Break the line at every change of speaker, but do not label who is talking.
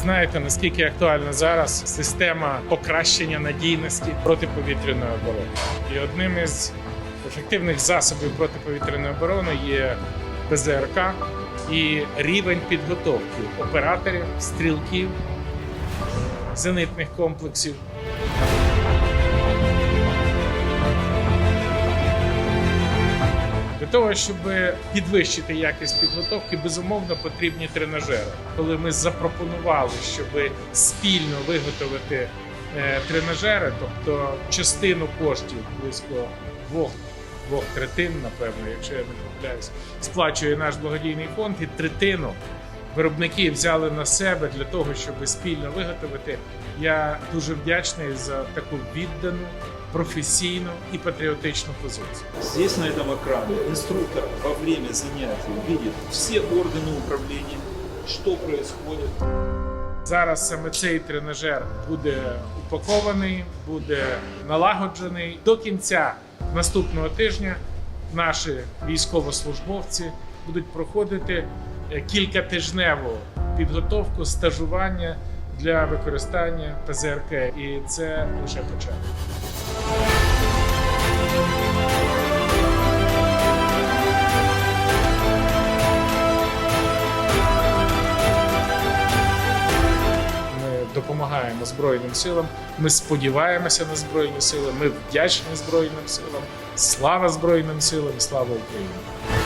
знаєте, наскільки актуальна зараз система покращення надійності протиповітряної оборони. І одним із ефективних засобів протиповітряної оборони є ПЗРК і рівень підготовки операторів, стрілків, зенитних комплексів. Того, щоб підвищити якість підготовки, безумовно потрібні тренажери. Коли ми запропонували, щоб спільно виготовити е, тренажери, тобто частину коштів близько двох, двох третин, напевно, якщо я не помиляюсь, сплачує наш благодійний фонд, і третину виробники взяли на себе для того, щоб спільно виготовити. Я дуже вдячний за таку віддану, професійну і патріотичну позицію.
Здесь на этом экране инструктор во время занятий видит все органы управления, что происходит.
Зараз саме цей тренажер буде упакований, буде налагоджений. До кінця наступного тижня наші військовослужбовці будуть проходити е, кількатижневу підготовку, стажування для використання ПЗРК. І це лише початок. Допомагаємо Збройним силам. Ми сподіваємося на Збройні сили. Ми вдячні Збройним силам. Слава Збройним силам! Слава Україні!